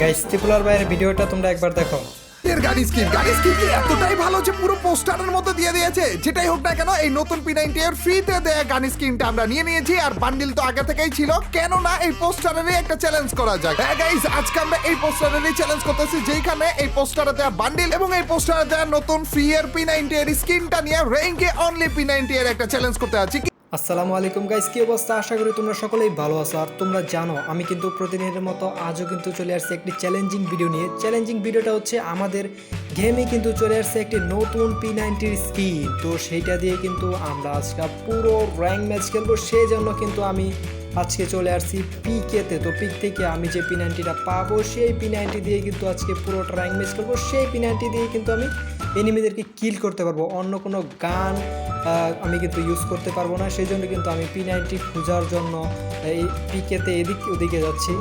Guys ত্রিপুলার ভাইয়ের ভিডিওটা তোমরা একবার দেখো। এর গাড়ি স্কিন গাড়ি স্কিন এতটাই ভালো যে পুরো পোস্টারের মতো দিয়ে দিয়েছে। যেটাই হোক না কেন এই নতুন পি নাইনটি এর ফ্রিতে দেয়া গান স্কিনটা আমরা নিয়ে নিয়েছি আর বান্ডিল তো আগে থেকেই ছিল। কেন না এই পোস্টারেরই একটা চ্যালেঞ্জ করা যাক। হ্যাঁ গাইস আজকে আমরা এই পোস্টারেরই চ্যালেঞ্জ করতেছি যেখানে এই পোস্টারে দেওয়া বান্ডিল এবং এই পোস্টারে দেওয়া নতুন ফ্রি এর পি নাইনটি এর স্কিনটা নিয়ে র্যাঙ্কে অনলি পি নাইনটি এর একটা চ্যালেঞ্জ করতে আছি আসসালামু আলাইকুম গাইস কি অবস্থা? আশা করি তোমরা সকলেই ভালো আছো। আর তোমরা জানো, আমি কিন্তু প্রতিদিনের মতো আজও কিন্তু চলে আসছে একটি চ্যালেঞ্জিং ভিডিও নিয়ে। চ্যালেঞ্জিং ভিডিওটা হচ্ছে আমাদের গেমে কিন্তু চলে আসছে একটি নতুন পি নাইনটির স্কিন তো সেইটা দিয়ে কিন্তু আমরা আজকে পুরো র্যাঙ্ক ম্যাচ খেলব। সেই জন্য কিন্তু আমি আজকে চলে আসছি পিকেতে তো। পিক থেকে আমি যে পি নাইনটিটা পাবো, সেই পি নাইনটি দিয়ে কিন্তু আজকে পুরোটা র্যাঙ্ক ম্যাচ খেলব। সেই পি নাইনটি দিয়ে কিন্তু আমি এনিমিদেরকে কিল করতে পারব। অন্য কোনো গান আমি কিন্তু ইউজ করতে পারব না। সেই জন্য কিন্তু আমি পি নাইনটি খোঁজার জন্য এই পিকেতে এদিক ওদিকে যাচ্ছি।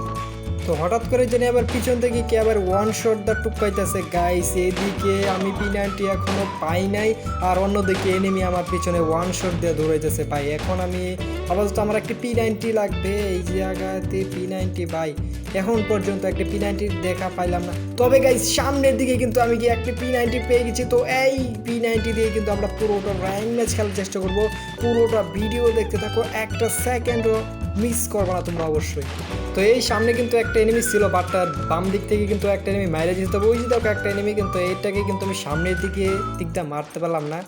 তো হঠাৎ করে জেনে আবার পিছন থেকে কে আবার ওয়ান শট দা টুকাইতেছে। গাইস এদিকে আমি পি নাইনটি এখনও পাই নাই, আর অন্যদিকে এনিমি আমার পিছনে ওয়ান শট দিয়ে দৌড়াইতেছে ভাই। এখন আমি আপাতত আমার একটি পি নাইনটি লাগবে, এই জায়গাতে পি নাইনটি ভাই। এখন পর্যন্ত একটি পি নাইনটি দেখা পাইলাম না। তবে গাইস সামনের দিকে কিন্তু আমি কি একটি পি নাইনটি পেয়ে গেছি। তো এই পি নাইনটি দিয়ে কিন্তু আমরা পুরোটা র্যাঙ্ক ম্যাচ খেলার চেষ্টা করব। পুরোটা ভিডিও দেখতে থাকো, একটা সেকেন্ডও মিস করব না তোমরা অবশ্যই। তো এই সামনে কিন্তু একটা এনিমি ছিল বাট বাম দিক থেকে কিন্তু একটা এনিমি মাইরে দিতে হবে ওই যে দেখো একটা এনিমি কিন্তু, এইটাকে কিন্তু আমি সামনের দিকে, দিকটা মারতে পারলাম না।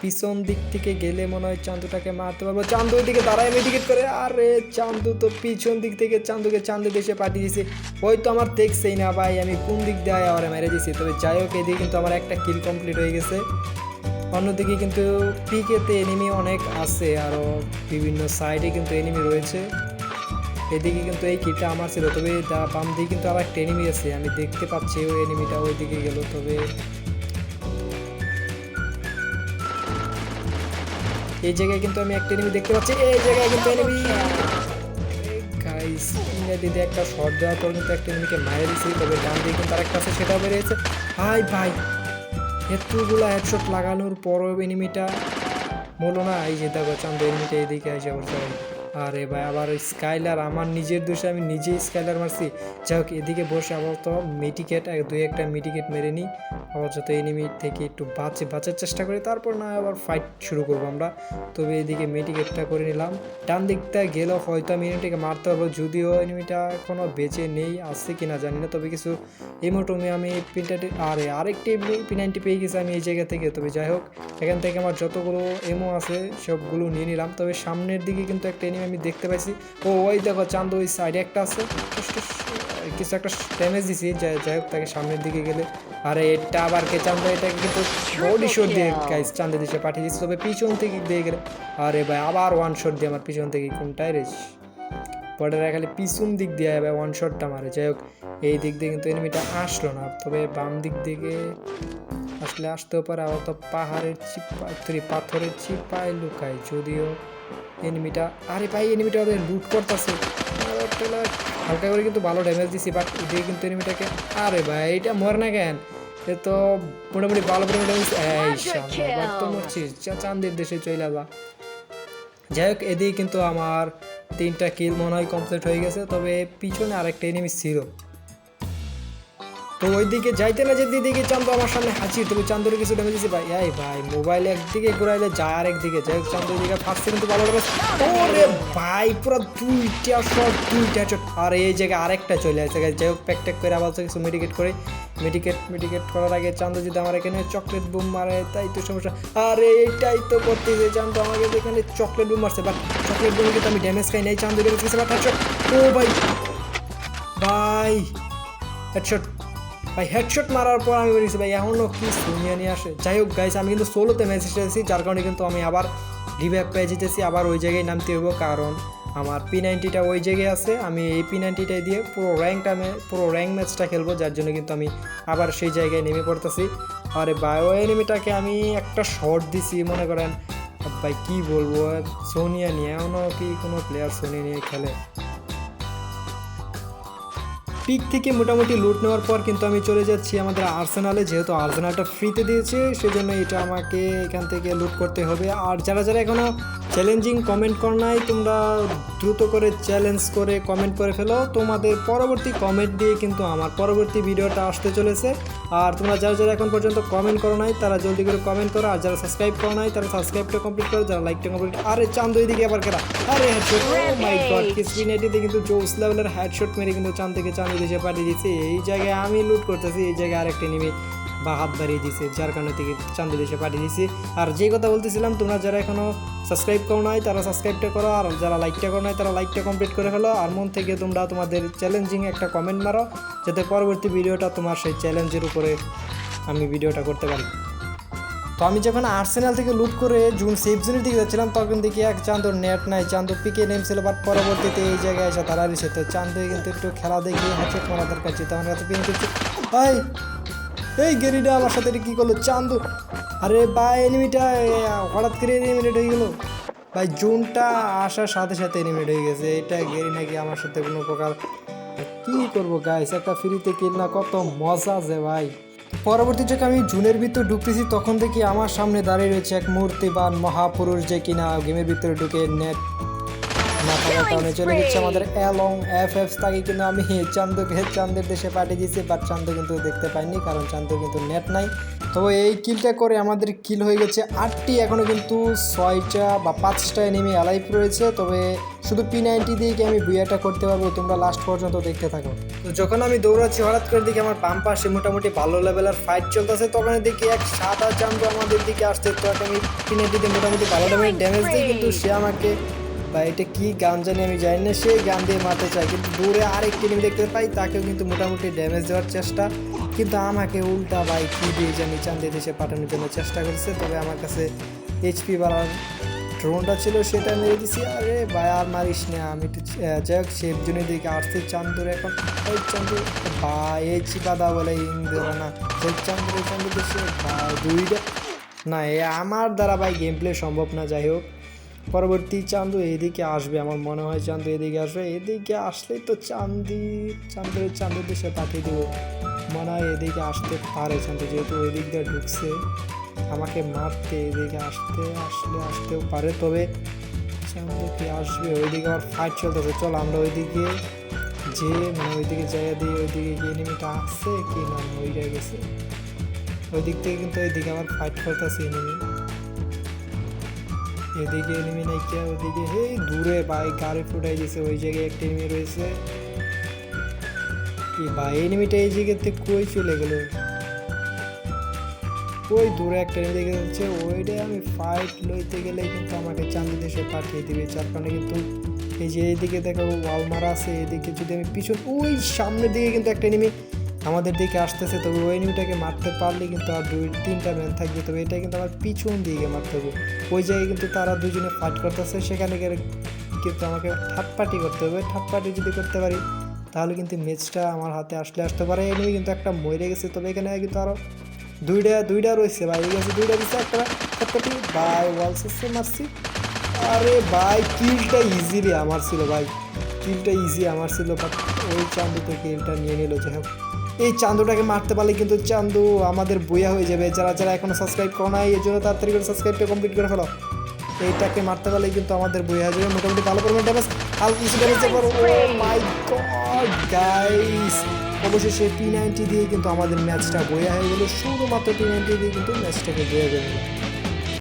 পিছন দিক থেকে গেলে মনে হয় চান্দুটাকে মারতে পারব। চান্দু ওই দিকে দাঁড়ায় মেডিকেট করে। আরে, চান্দু তো পিছন দিক থেকে চান্দুকে চান্দু দেশে পাঠিয়ে দিয়েছে। ওই তো আমার দেখছেই না ভাই, আমি কোন দিক দিয়ে আবার মেরে দিয়েছি। তবে যাই হোক, এদিকে কিন্তু আমার একটা কিল কমপ্লিট হয়ে গেছে। অন্যদিকে কিন্তু পিকেতে এনিমি অনেক আছে আরও বিভিন্ন সাইডে কিন্তু এনিমি রয়েছে। এদিকে কিন্তু এই কিটটা আমার ছিল, তবে বাম দিকে কিন্তু আবার একটা এনিমি আছে, আমি দেখতে পাচ্ছি ওই এনিমিটা ওই দিকে গেল, তবে এই জায়গায় কিন্তু আমি একটা এনিমি দেখতে পাচ্ছি, এই জায়গায় কিন্তু এনিমি দিদি একটা শর্ট দেওয়ার পর কিন্তু একটা এনিমিকে মারে দিয়েছি তবে ডান দিকে কিন্তু আরেকটা আছে, সেটাও বেরিয়েছে। ভাই ভাই! এতগুলো হেডশট লাগানোর পরও এনিমিটা বলো না এই যে দেখো চান্দ এনিমিটা এদিকে এসে ভাই আরে ভাই, আবার স্কাইলার, আমার নিজের দোষে আমি নিজেই স্কাইলার মারছি। যাই হোক, এদিকে বসে আবার তো মেডিকেট দুই, একটা মেডিকেট মেরে নিই। আবার যত এনিমি থেকে একটু বাঁচে, বাঁচার চেষ্টা করি, তারপর না আবার ফাইট শুরু করব আমরা। তবে এদিকে মেডিকেটটা করে নিলাম। ডান দিকটা গেলেও হয়তো আমি এনিমিটাকে মারতে পারব, যদিও এনিমিটা এখনও বেঁচে নেই আসছে কিনা জানি না, তবে কিছু এমোটমে আমি পিনটাটি আরে, আরেকটি পিনাইনটি পেয়ে গেছি আমি এই জায়গা থেকে। তবে যাই হোক, এখান থেকে আমার যতগুলো এমো আছে, সবগুলো নিয়ে নিলাম। তবে সামনের দিকে কিন্তু একটা এনিমি আমি দেখতে পাইছি। ও ওই দেখো চান্দ ওই সাইডে একটা আছে। কিছু একটা ড্যামেজ দিছি। যাই হোক তাকে সামনের দিকে গেলে। আরে এটা আবার কে চান্দ এটাকে কিন্তু বডি শট দিয়ে গাইস চান্দে দিছে পাঠিয়ে দিচ্ছে তবে পিছন থেকে দিয়ে গেলে। আরে ভাই আবার ওয়ান শট দিয়ে আমার পিছন থেকে কোনটাই রেস পরে খালি পিছন দিক দিয়ে ভাই ওয়ান শটটা মারে। যাই হোক এই দিক দিয়ে কিন্তু এনিমিটা আসলো না। তবে বাম দিক থেকে আসলে আসতেও পারে। আবার তো পাহাড়ের চিপা পাথরের চিপায় লুকায়। যদিও এনিমিটা আরে ভাই এনিমিটা ওদের লুট করতেছে। হালকা করে কিন্তু ভালো ড্যামেজ দিছি বাট এদিকে কিন্তু এনিমিটাকে আরে ভাই এটা মর না কেন? এ তো মোটামুটি ভালো করে ড্যামেজ তো মরছিস। চা- চান্দের দেশে চলে যা। যাই হোক এদিকে কিন্তু আমার তিনটা কিল মনে হয় কমপ্লিট হয়ে গেছে তবে পিছনে আরেকটা এনিমি ছিল। তো ওইদিকে যাইতে না যেতে দিকে চান্দু আমার সামনে হাঁচির তবে চান্দুর কিছু ড্যামেজ দিয়েছে ভাই, এই ভাই মোবাইল একদিকে ঘুরাইলে যায় আর একদিকে যাই চান্দুর দিকে ফার্স্টে কিন্তু ভালো ড্যামেজ ওরে ভাই, পুরো দুইটা শট দুইটা শট আর এই জায়গায় আরেকটা চলে guys। যাই হোক প্যাক ট্যাক করে আবার কিছু মেডিকেট করে। মেডিকেট মেডিকেট করার আগে চান্দু যদি আমার এখানে চকলেট বুম মারে, তাই তো সমস্যা। আরে এইটাই তো করতেছে, চান্দু আমাকে এখানে চকলেট বুম মারছে বাট চকলেট বুমে কিন্তু আমি ড্যামেজ খাই নাই চান্দু ড্যামেজ খেয়েছে বাট ও ভাই ভাই হেডশট ভাই হেডশট মারার পর আমি বলেছি, ভাই এখনও কি সুনিয়া নিয়ে আসে? যাই হোক গাইস আমি কিন্তু সোলোতে ম্যাচ এসেছি যার কারণে কিন্তু আমি আবার রিভ্যাপ পেয়ে যেতেছি, আবার ওই জায়গায় নামতে হইব, কারণ আমার পি নাইনটিটা ওই জায়গায় আছে, আমি এই পি নাইনটিটা দিয়ে পুরো র্যাঙ্কটা পুরো র্যাঙ্ক ম্যাচটা খেলব, যার জন্য কিন্তু আমি আবার সেই জায়গায় নেমে পড়তেছি। আরে বায়ো এনিমিটাকে আমি একটা শর্ট দিছি, মনে করেন, ভাই, কি বলব, সোনিয়া নিয়ে এমনও কি কোনো প্লেয়ার সোনিয়া নিয়ে খেলে? পিক থেকে মোটামুটি লুট নেওয়ার পর কিন্তু আমি চলে যাচ্ছি আমাদের আর্সেনালে যেহেতু আর্সেনালটা ফ্রিতে দিয়েছে, সেজন্য এটা আমাকে এখান থেকে লুট করতে হবে। আর যারা যারা এখনও চ্যালেঞ্জিং কমেন্ট কর নাই তোমরা দ্রুত করে চ্যালেঞ্জ করে কমেন্ট করে ফেলো। তোমাদের পরবর্তী কমেন্ট দিয়ে কিন্তু আমার পরবর্তী ভিডিওটা আসতে চলেছে। আর তোমরা যারা যারা এখন পর্যন্ত কমেন্ট করো নাই তারা জলদি করে কমেন্ট করো। আর যারা সাবস্ক্রাইব করো নাই তারা সাবস্ক্রাইবটা কমপ্লিট করো। যারা লাইকটা কমপ্লিট আরে চান্দ এদিকে আবার কেরা? আরে হেডশট ও মাই গড কিসপিন এটিতে কিন্তু জোস লেভেলের হেডশট মেরে কিন্তু চাঁদ থেকে চাঁদ দেশে পাঠিয়ে দিয়েছে এই জায়গায় আমি লুট করতেছি এই জায়গায় আরেকটা নেমে বা হাত বাড়িয়ে দিয়েছে, যার কারণে থেকে চান্দু দেশে পাঠিয়ে দিয়েছি। আর যে কথা বলতেছিলাম, তোমরা যারা এখনও সাবস্ক্রাইব করো নাই, তারা সাবস্ক্রাইবটা করো, আর যারা লাইকটা করো নাই, তারা লাইকটা কমপ্লিট করে ফেলো। আর মন থেকে তোমরা তোমাদের চ্যালেঞ্জিং একটা কমেন্ট মারো, যাতে পরবর্তী ভিডিওটা তোমার সেই চ্যালেঞ্জের উপরে আমি ভিডিওটা করতে পারি। তো আমি যখন আর্সেনাল থেকে লুট করে জুন সেফ জোনের দিকে যাচ্ছিলাম, তখন দেখি এক চান্দর নেট নাই, চান্দু পিকে নেমছিল বাট পরবর্তীতে এই জায়গায় এসে তারা রয়েছে। তো চান্দু কিন্তু একটু খেলা দেখি হ্যাট্রিক মারা দরকার ছিল আমার কাছে পিন করছি। ভাই এই গেরিটা আমার সাথে কি করল? চান্দু। আরে ভাই এনিমিটা হঠাৎ করে এনিমিটেড হয়ে গেলো। ভাই, জুনটা আসার সাথে সাথে এনিমিট হয়ে গেছে। এটা গেরি নাকি আমার সাথে কোনো প্রকার কি করব গাইস একটা ফ্রিতে কিল না, কত মজা যে ভাই। পরবর্তী যখন আমি জুনের ভিতর ঢুকতেছি, তখন দেখি আমার সামনে দাঁড়িয়ে রয়েছে এক মূর্তিবান মহাপুরুষ যে কিনা গেমের ভিতরে ঢুকে নেট চলে গেছে আমাদের অ্যালং এফ এফ তাকে কিন্তু আমি চান্দকে চান্দের দেশে পাঠিয়ে দিয়েছি বাট চান্দ কিন্তু দেখতে পাইনি কারণ চান্দর কিন্তু নেট নাই। তো এই কিলটা করে আমাদের কিল হয়ে গেছে আটটি এখনও কিন্তু ছয়টা বা পাঁচটা এনিমি অ্যালাইভ রয়েছে। তবে শুধু পি নাইনটি দিয়ে কি আমি বিয়েটা করতে পারব তোমরা লাস্ট পর্যন্ত দেখতে থাকো। তো যখন আমি দৌড়াচ্ছি হঠাৎ করে দেখি আমার বাম পাশে মোটামুটি ভালো লেভেলের ফাইট চলতেছে তখন দেখি এক সাদা চান্দু আমাদের দিকে আসছে। তো আমি পি নাইনটিতে মোটামুটি ভালো লেভেলের ড্যামেজ দিই কিন্তু সে আমাকে বা এটা কি গান জানি আমি জানি না সে গান দিয়ে মারতে চাই কিন্তু দূরে আরেকটি এনিমি দেখতে পাই, তাকেও কিন্তু মোটামুটি ড্যামেজ দেওয়ার চেষ্টা। কিন্তু আমাকে উল্টা ভাই কি দিয়ে জানি চান্দে দেশে পাঠানোর জন্য চেষ্টা করছে, তবে আমার কাছে এইচপি বাড়ার ড্রোনটা ছিল, সেটা মেরে দিছি। আরে ভাই, আর মারিস না, আমি একটু যাই হোক সেফ জনের দিকে আসতে চান্দুর এখন। ওই চান্দুর, ভাই, এই চিপাদা বলে ইন্দ্রা না। সেই চান্দুর চান্দুর দেশে ভাই, দুইটা না, এ আমার দ্বারা ভাই গেম প্লে সম্ভব না, যাই হোক। পরবর্তী চান্দু এদিকে আসবে, আমার মনে হয় চান্দু এদিকে আসবে। এদিকে আসলেই তো চান্দি চান্দুর চান্দুর দেশে পাঠিয়ে দেবো। মনে হয় এদিকে আসতে পারে চান্দু যেহেতু ওই দিক দিয়ে ঢুকছে। আমাকে মারতে এদিকে আসতে, আসলে আসতেও পারে, তবে চান্দু কি আসবে? ওইদিকে আবার ফাইট চলতেছে। চল আমরা ওইদিকে যে মানে ওইদিকে জায়গা দিয়ে ওইদিকে গিয়ে এনিমিটা আসছে কি না ওই ওইটা গেছে। ওই দিক থেকে কিন্তু ওইদিকে আবার ফাইট করতেছে এনিমি এদিকে এনিমি নাই কে ওদিকে হে দূরে ভাই গাড়ি ফুটাই দিছে, ওই জায়গায় একটা এনিমি রয়েছে। কি ভাই, এনিমিটা এই জায়গাতে কই চলে গেল? ওই দূরে একটা এনিমি দেখে যাচ্ছে ওইটা আমি ফাইট লইতে গেলে কিন্তু আমাকে চান্দি দেশে পাঠিয়ে দিবে। কারণে কিন্তু এই যে এইদিকে দেখো ওয়াল মারা আছে, এদিকে যদি আমি পিছন, ওই সামনের দিকে কিন্তু একটা এনিমি আমাদের দিকে আসতেছে, তবে ওই এনিমিটাকে মারতে পারলে কিন্তু আর দুই, তিনটা ম্যান থাকবে, তবে এটা কিন্তু আমার পিছন দিকে মারতে হবে। ওই জায়গায় কিন্তু তারা দুজনে ফাইট করতেছে, সেখানে গেলে কিন্তু আমাকে ঠাটপাটি করতে হবে। ঠাটপাটি যদি করতে পারি, তাহলে কিন্তু ম্যাচটা আমার হাতে আসলে আসতে পারে। এনিমি কিন্তু একটা মরে গেছে, তবে এখানে কিন্তু আরও দুইটা দুইটা রয়েছে ভাই গেছে দুইটা দিচ্ছে একটা ঠাটপাটি বাই ওয়াল সিস্টেম মারছি। আরে ভাই, কিলটা ইজিলি আমার ছিল ভাই, কিলটা ইজি আমার ছিল বাট ওই চান্দু কিলটা নিয়ে নিল, যাই হোক। এই চান্দুটাকে মারতে পারলে কিন্তু চান্দু আমাদের বইয়া হয়ে যাবে। যারা যারা এখনও সাবস্ক্রাইব করো নাই, এর জন্য তাড়াতাড়ি করে সাবস্ক্রাইবটা কমপ্লিট করে ফেলো। এইটাকে মারতে পারলে কিন্তু আমাদের বইয়া হয়ে যাবে। মোটামুটি ভালো পরিমাণ ড্যামেজ হালকা কিছু damage oh my god guys অবশেষে টি নাইনটি দিয়ে কিন্তু আমাদের ম্যাচটা বইয়া হয়ে গেল। শুধুমাত্র টি নাইনটি দিয়ে কিন্তু ম্যাচটাকে বইয়া হয়ে গেল।